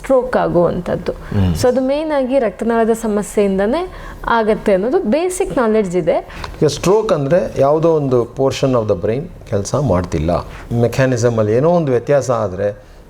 Stroke ಆಗುವಂಥದ್ದು. So ಅದು main ಆಗಿ ರಕ್ತನಾಳದ ಸಮಸ್ಯೆಯಿಂದನೇ ಆಗತ್ತೆ ಅನ್ನೋದು ಬೇಸಿಕ್ ನಾಲೆಡ್ಜ್ ಇದೆ. ಈಗ ಸ್ಟ್ರೋಕ್ ಅಂದರೆ ಯಾವುದೋ ಒಂದು ಪೋರ್ಷನ್ ಆಫ್ ದ ಬ್ರೈನ್ ಕೆಲಸ ಮಾಡ್ತಿಲ್ಲ. ಮೆಕ್ಯಾನಿಸಮಲ್ಲಿ ಏನೋ ಒಂದು ವ್ಯತ್ಯಾಸ ಆದರೆ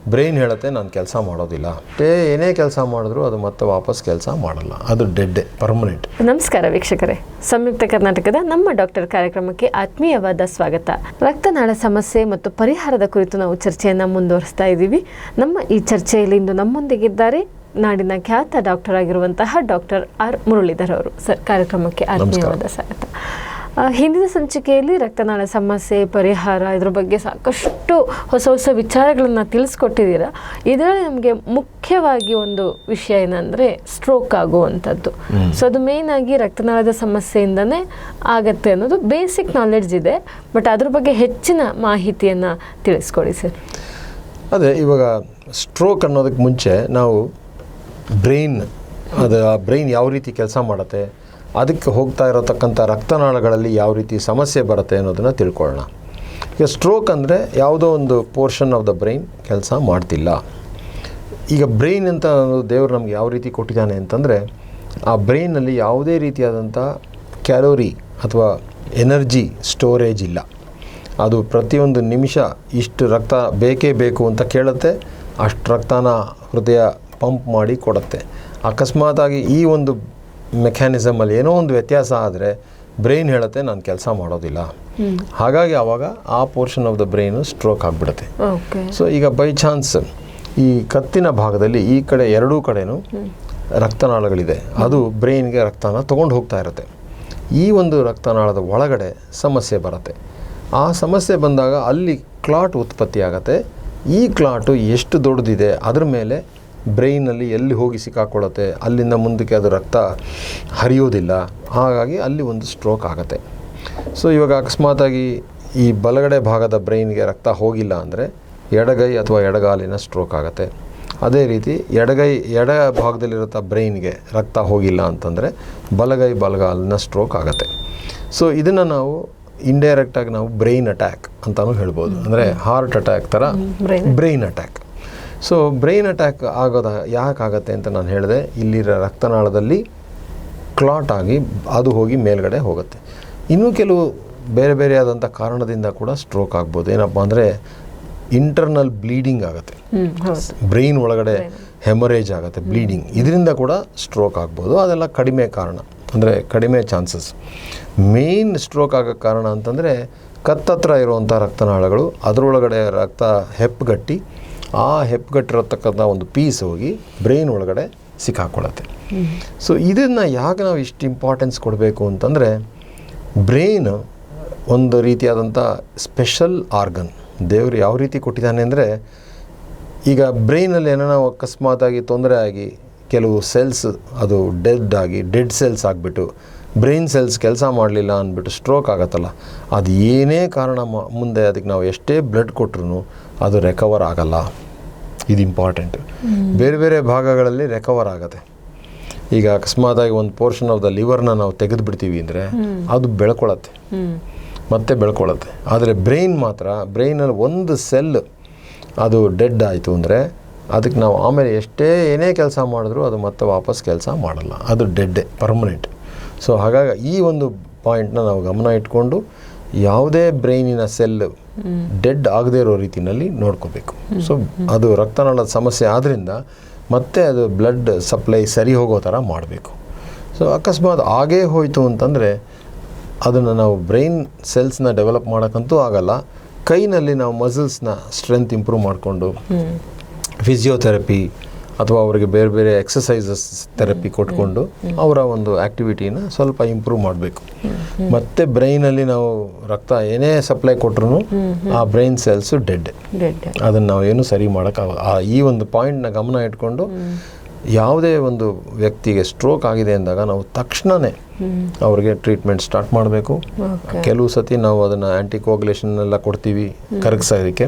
ಬ್ರೈನ್ ಹೇಳುತ್ತೆ ನಾನು ಕೆಲಸ ಮಾಡೋದಿಲ್ಲ. ಏ ಏನೇ ಕೆಲಸ ಮಾಡಿದ್ರು ಅದು ಮತ್ತೆ ವಾಪಸ್ ಕೆಲಸ ಮಾಡಲ್ಲ. ಅದು ಡೆಡ್ ಪರ್ಮನೆಂಟ್ ನಮಸ್ಕಾರ ವೀಕ್ಷಕರೇ. ಸಂಯುಕ್ತ ಕರ್ನಾಟಕದ ನಮ್ಮ ಡಾಕ್ಟರ್ ಕಾರ್ಯಕ್ರಮಕ್ಕೆ ಆತ್ಮೀಯವಾದ ಸ್ವಾಗತ. ರಕ್ತನಾಳ ಸಮಸ್ಯೆ ಮತ್ತು ಪರಿಹಾರದ ಕುರಿತು ನಾವು ಚರ್ಚೆಯನ್ನು ಮುಂದುವರಿಸ್ತಾ ಇದ್ದೀವಿ. ನಮ್ಮ ಈ ಚರ್ಚೆಯಲ್ಲಿ ಇಂದು ನಮ್ಮೊಂದಿಗಿದ್ದಾರೆ ನಾಡಿನ ಖ್ಯಾತ ಡಾಕ್ಟರ್ ಆಗಿರುವಂತಹ ಡಾಕ್ಟರ್ ಆರ್ ಮುರಳೀಧರ್ ಅವರು. ಸರ್ ಕಾರ್ಯಕ್ರಮಕ್ಕೆ ಆತ್ಮೀಯವಾದ ಸ್ವಾಗತ. ಹಿಂದಿನ ಸಂಚಿಕೆಯಲ್ಲಿ ರಕ್ತನಾಳ ಸಮಸ್ಯೆ ಪರಿಹಾರ ಇದ್ರ ಬಗ್ಗೆ ಸಾಕಷ್ಟು ಹೊಸ ಹೊಸ ವಿಚಾರಗಳನ್ನು ತಿಳಿಸ್ಕೊಟ್ಟಿದ್ದೀರಾ? ಇದರಲ್ಲಿ ನಮಗೆ ಮುಖ್ಯವಾಗಿ ಒಂದು ವಿಷಯ ಏನಂದರೆ ಸ್ಟ್ರೋಕ್ ಆಗುವಂಥದ್ದು. ಸೊ ಅದು ಮೇನ್ ಆಗಿ ರಕ್ತನಾಳದ ಸಮಸ್ಯೆಯಿಂದನೇ ಆಗತ್ತೆ ಅನ್ನೋದು ಬೇಸಿಕ್ ನಾಲೆಡ್ಜ್ ಇದೆ. ಬಟ್ ಅದ್ರ ಬಗ್ಗೆ ಹೆಚ್ಚಿನ ಮಾಹಿತಿಯನ್ನು ತಿಳಿಸ್ಕೊಡಿ ಸರ್. ಅದೇ ಇವಾಗ ಸ್ಟ್ರೋಕ್ ಅನ್ನೋದಕ್ಕೆ ಮುಂಚೆ ನಾವು ಬ್ರೈನ್ ಅದು ಆ ಬ್ರೈನ್ ಯಾವ ರೀತಿ ಕೆಲಸ ಮಾಡುತ್ತೆ? ಅದಕ್ಕೆ ಹೋಗ್ತಾ ಇರತಕ್ಕಂಥ ರಕ್ತನಾಳಗಳಲ್ಲಿ ಯಾವ ರೀತಿ ಸಮಸ್ಯೆ ಬರುತ್ತೆ ಅನ್ನೋದನ್ನು ತಿಳ್ಕೊಳ್ಳೋಣ. ಈಗ ಸ್ಟ್ರೋಕ್ ಅಂದರೆ ಯಾವುದೋ ಒಂದು ಪೋರ್ಷನ್ ಆಫ್ ದ ಬ್ರೈನ್ ಕೆಲಸ ಮಾಡ್ತಿಲ್ಲ. ಈಗ ಬ್ರೈನ್ ಅಂತ ಅನ್ನೋದು ದೇವರು ನಮಗೆ ಯಾವ ರೀತಿ ಕೊಟ್ಟಿದ್ದಾನೆ ಅಂತಂದರೆ, ಆ ಬ್ರೈನಲ್ಲಿ ಯಾವುದೇ ರೀತಿಯಾದಂಥ ಕ್ಯಾಲೋರಿ ಅಥವಾ ಎನರ್ಜಿ ಸ್ಟೋರೇಜ್ ಇಲ್ಲ. ಅದು ಪ್ರತಿಯೊಂದು ನಿಮಿಷ ಇಷ್ಟು ರಕ್ತ ಬೇಕೇ ಬೇಕು ಅಂತ ಕೇಳುತ್ತೆ, ಅಷ್ಟು ರಕ್ತನ ಹೃದಯ ಪಂಪ್ ಮಾಡಿ ಕೊಡುತ್ತೆ. ಅಕಸ್ಮಾತಾಗಿ ಈ ಒಂದು ಮೆಕ್ಯಾನಿಸಮಲ್ಲಿ ಏನೋ ಒಂದು ವ್ಯತ್ಯಾಸ ಆದರೆ ಬ್ರೈನ್ ಹೇಳುತ್ತೆ ನಾನು ಕೆಲಸ ಮಾಡೋದಿಲ್ಲ. ಹಾಗಾಗಿ ಆವಾಗ ಆ portion of the brain stroke ಆಗಿಬಿಡುತ್ತೆ. ಸೊ ಈಗ ಬೈ ಚಾನ್ಸ್ ಈ ಕತ್ತಿನ ಭಾಗದಲ್ಲಿ ಈ ಕಡೆ ಎರಡೂ ಕಡೆನೂ ರಕ್ತನಾಳಗಳಿದೆ. ಅದು ಬ್ರೈನ್ಗೆ ರಕ್ತನ ತೊಗೊಂಡು ಹೋಗ್ತಾ ಇರುತ್ತೆ. ಈ ಒಂದು ರಕ್ತನಾಳದ ಒಳಗಡೆ ಸಮಸ್ಯೆ ಬರುತ್ತೆ. ಆ ಸಮಸ್ಯೆ ಬಂದಾಗ ಅಲ್ಲಿ ಕ್ಲಾಟ್ ಉತ್ಪತ್ತಿ ಆಗುತ್ತೆ ಈ ಕ್ಲಾಟು ಎಷ್ಟು ದೊಡ್ಡದಿದೆ ಅದ್ರ ಮೇಲೆ ಬ್ರೈನಲ್ಲಿ ಎಲ್ಲಿ ಹೋಗಿ ಸಿಕ್ಕಾಕೊಳ್ಳುತ್ತೆ ಅಲ್ಲಿಂದ ಮುಂದಕ್ಕೆ ಅದು ರಕ್ತ ಹರಿಯೋದಿಲ್ಲ. ಹಾಗಾಗಿ ಅಲ್ಲಿ ಒಂದು ಸ್ಟ್ರೋಕ್ ಆಗುತ್ತೆ. ಸೊ ಇವಾಗ ಅಕಸ್ಮಾತಾಗಿ ಈ ಬಲಗಡೆ ಭಾಗದ ಬ್ರೈನ್ಗೆ ರಕ್ತ ಹೋಗಿಲ್ಲ ಅಂದರೆ ಎಡಗೈ ಅಥವಾ ಎಡಗಾಲಿನ ಸ್ಟ್ರೋಕ್ ಆಗುತ್ತೆ. ಅದೇ ರೀತಿ ಎಡಗೈ ಎಡ ಭಾಗದಲ್ಲಿರುತ್ತ ಬ್ರೈನ್ಗೆ ರಕ್ತ ಹೋಗಿಲ್ಲ ಅಂತಂದರೆ ಬಲಗೈ ಬಲಗಾಲಿನ ಸ್ಟ್ರೋಕ್ ಆಗುತ್ತೆ. ಸೊ ಇದನ್ನು ನಾವು ಇಂಡೈರೆಕ್ಟಾಗಿ ನಾವು ಬ್ರೈನ್ ಅಟ್ಯಾಕ್ ಅಂತಲೂ ಹೇಳ್ಬೋದು. ಅಂದರೆ ಹಾರ್ಟ್ ಅಟ್ಯಾಕ್ ಥರ brain attack so brain attack ಆಗೋದ ಯಾಕಾಗತ್ತೆ ಅಂತ ನಾನು ಹೇಳಿದೆ. ಇಲ್ಲಿರೋ ರಕ್ತನಾಳದಲ್ಲಿ ಕ್ಲಾಟ್ ಆಗಿ ಅದು ಹೋಗಿ ಮೇಲ್ಗಡೆ ಹೋಗುತ್ತೆ. ಇನ್ನೂ ಕೆಲವು ಬೇರೆ ಬೇರೆ ಆದಂಥ ಕಾರಣದಿಂದ ಕೂಡ ಸ್ಟ್ರೋಕ್ ಆಗ್ಬೋದು. ಏನಪ್ಪ ಅಂದರೆ ಇಂಟರ್ನಲ್ ಬ್ಲೀಡಿಂಗ್ ಆಗುತ್ತೆ. ಬ್ರೈನ್ ಒಳಗಡೆ ಹೆಮರೇಜ್ ಆಗುತ್ತೆ ಬ್ಲೀಡಿಂಗ್ ಇದರಿಂದ ಕೂಡ ಸ್ಟ್ರೋಕ್ ಆಗ್ಬೋದು. ಅದೆಲ್ಲ ಕಡಿಮೆ ಕಾರಣ. ಅಂದರೆ ಕಡಿಮೆ ಚಾನ್ಸಸ್ ಮೇನ್ ಸ್ಟ್ರೋಕ್ ಆಗೋಕ್ಕೆ ಕಾರಣ ಅಂತಂದರೆ ಕತ್ತತ್ರ ಇರುವಂಥ ರಕ್ತನಾಳಗಳು ಅದರೊಳಗಡೆ ರಕ್ತ ಹೆಪ್ಪುಗಟ್ಟಿ ಆ ಹೆಪ್ಪುಗಟ್ಟಿರತಕ್ಕಂಥ ಒಂದು ಪೀಸ್ ಹೋಗಿ ಬ್ರೈನ್ ಒಳಗಡೆ ಸಿಕ್ಕಾಕೊಳ್ಳುತ್ತೆ. ಸೊ ಇದನ್ನು ಯಾಕೆ ನಾವು ಇಷ್ಟು ಇಂಪಾರ್ಟೆನ್ಸ್ ಕೊಡಬೇಕು ಅಂತಂದರೆ ಬ್ರೈನ್ ಒಂದು ರೀತಿಯಾದಂಥ ಸ್ಪೆಷಲ್ ಆರ್ಗನ್ ದೇವರು ಯಾವ ರೀತಿ ಕೊಟ್ಟಿದ್ದಾನೆ ಅಂದರೆ, ಈಗ ಬ್ರೈನಲ್ಲಿ ಏನೋ ಅಕಸ್ಮಾತಾಗಿ ತೊಂದರೆ ಆಗಿ, ಕೆಲವು ಸೆಲ್ಸ್ ಅದು ಡೆಡ್ ಆಗಿ ಡೆಡ್ ಸೆಲ್ಸ್ ಆಗಿಬಿಟ್ಟು ಬ್ರೈನ್ ಸೆಲ್ಸ್ ಕೆಲಸ ಮಾಡಲಿಲ್ಲ ಅಂದ್ಬಿಟ್ಟು ಸ್ಟ್ರೋಕ್ ಆಗತ್ತಲ್ಲ ಅದು ಏನೇ ಕಾರಣ ಮ- ಮುಂದೆ ಅದಕ್ಕೆ ನಾವು ಎಷ್ಟೇ ಬ್ಲಡ್ ಕೊಟ್ರು ಅದು ರೆಕವರ್ ಆಗಲ್ಲ. ಇದು ಇಂಪಾರ್ಟೆಂಟ್. ಬೇರೆ ಬೇರೆ ಭಾಗಗಳಲ್ಲಿ ರೆಕವರ್ ಆಗುತ್ತೆ. ಈಗ ಅಕಸ್ಮಾತಾಗಿ ಒಂದು ಪೋರ್ಷನ್ ಆಫ್ ದ ಲಿವರ್ನ ನಾವು ತೆಗೆದು ಬಿಡ್ತೀವಿ ಅಂದರೆ ಅದು ಬೆಳ್ಕೊಳತ್ತೆ. ಮತ್ತೆ ಬೆಳ್ಕೊಳತ್ತೆ. ಆದರೆ ಬ್ರೈನ್ ಮಾತ್ರ ಬ್ರೈನಲ್ಲಿ ಒಂದು ಸೆಲ್ ಅದು ಡೆಡ್ ಆಯಿತು ಅಂದರೆ ಅದಕ್ಕೆ ನಾವು ಆಮೇಲೆ ಎಷ್ಟೇ ಏನೇ ಕೆಲಸ ಮಾಡಿದ್ರೂ ಅದು ಮತ್ತೆ ವಾಪಸ್ ಕೆಲಸ ಮಾಡಲ್ಲ. ಅದು ಡೆಡ್ಡೆ ಪರ್ಮನೆಂಟ್. ಸೊ ಹಾಗಾಗಿ ಈ ಒಂದು ಪಾಯಿಂಟ್ನ ನಾವು ಗಮನ ಇಟ್ಕೊಂಡು ಯಾವುದೇ ಬ್ರೈನಿನ ಸೆಲ್ ಡೆಡ್ ಆಗದೇ ಇರೋ ರೀತಿಯಲ್ಲಿ ನೋಡ್ಕೋಬೇಕು. ಸೊ ಅದು ರಕ್ತನಾಳದ ಸಮಸ್ಯೆ ಆದ್ದರಿಂದ ಮತ್ತೆ ಅದು ಬ್ಲಡ್ ಸಪ್ಲೈ ಸರಿ ಹೋಗೋ ಥರ ಮಾಡಬೇಕು. ಸೊ ಅಕಸ್ಮಾತ್ ಆಗೇ ಹೋಯಿತು ಅಂತಂದರೆ ಅದನ್ನು ನಾವು ಬ್ರೈನ್ ಸೆಲ್ಸ್ನ ಡೆವಲಪ್ ಮಾಡೋಕ್ಕಂತೂ ಆಗಲ್ಲ. ಕೈನಲ್ಲಿ ನಾವು ಮಸಲ್ಸ್ನ ಸ್ಟ್ರೆಂತ್ ಇಂಪ್ರೂವ್ ಮಾಡಿಕೊಂಡು ಫಿಸಿಯೋಥೆರಪಿ ಅಥವಾ ಅವರಿಗೆ ಬೇರೆ ಬೇರೆ ಎಕ್ಸಸೈಸಸ್ ಥೆರಪಿ ಕೊಟ್ಕೊಂಡು ಅವರ ಒಂದು ಆ್ಯಕ್ಟಿವಿಟಿನ ಸ್ವಲ್ಪ ಇಂಪ್ರೂವ್ ಮಾಡಬೇಕು. ಮತ್ತು ಬ್ರೈನಲ್ಲಿ ನಾವು ರಕ್ತ ಏನೇ ಸಪ್ಲೈ ಕೊಟ್ರು ಆ ಬ್ರೈನ್ ಸೆಲ್ಸು ಡೆಡ್ ಅದನ್ನು ನಾವು ಏನು ಸರಿ ಮಾಡೋಕ್ಕಾಗ ಈ ಒಂದು ಪಾಯಿಂಟ್ನ ಗಮನ ಇಟ್ಕೊಂಡು ಯಾವುದೇ ಒಂದು ವ್ಯಕ್ತಿಗೆ ಸ್ಟ್ರೋಕ್ ಆಗಿದೆ ಅಂದಾಗ ನಾವು ತಕ್ಷಣವೇ ಅವ್ರಿಗೆ ಟ್ರೀಟ್ಮೆಂಟ್ ಸ್ಟಾರ್ಟ್ ಮಾಡಬೇಕು. ಕೆಲವು ಸತಿ ನಾವು ಅದನ್ನು ಆ್ಯಂಟಿಕೋಗ್ಯುಲೇಷನ್ ಎಲ್ಲ ಕೊಡ್ತೀವಿ ಕರಗಿಸೋದಕ್ಕೆ.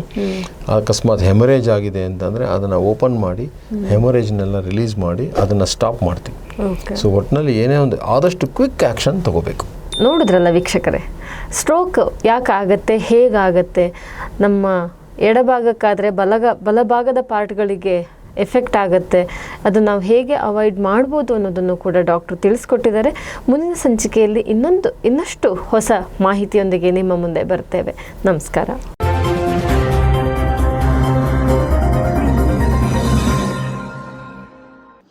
ಅಕಸ್ಮಾತ್ ಹೆಮರೇಜ್ ಆಗಿದೆ ಅಂತಂದರೆ ಅದನ್ನು ಓಪನ್ ಮಾಡಿ ಹೆಮರೇಜ್ನೆಲ್ಲ ರಿಲೀಸ್ ಮಾಡಿ ಅದನ್ನು ಸ್ಟಾಪ್ ಮಾಡ್ತೀವಿ. ಸೊ ಒಟ್ಟಿನಲ್ಲಿ ಏನೇ ಒಂದು ಆದಷ್ಟು ಕ್ವಿಕ್ ಆ್ಯಕ್ಷನ್ ತಗೋಬೇಕು. ನೋಡಿದ್ರಲ್ಲ ವೀಕ್ಷಕರೇ? ಸ್ಟ್ರೋಕ್ ಯಾಕೆ ಆಗತ್ತೆ ಹೇಗಾಗತ್ತೆ? ನಮ್ಮ ಎಡಭಾಗಕ್ಕಾದರೆ ಬಲಗ ಬಲಭಾಗದ ಪಾರ್ಟ್ಗಳಿಗೆ ಎಫೆಕ್ಟ್ ಆಗುತ್ತೆ. ಅದು ನಾವು ಹೇಗೆ ಅವಾಯ್ಡ್ ಮಾಡ್ಬೋದು ಅನ್ನೋದನ್ನು ಕೂಡ ಡಾಕ್ಟ್ರು ತಿಳಿಸ್ಕೊಟ್ಟಿದ್ದಾರೆ. ಮುಂದಿನ ಸಂಚಿಕೆಯಲ್ಲಿ ಇನ್ನೊಂದು, ಇನ್ನಷ್ಟು ಹೊಸ ಮಾಹಿತಿಯೊಂದಿಗೆ ನಿಮ್ಮ ಮುಂದೆ ಬರ್ತೇವೆ. ನಮಸ್ಕಾರ.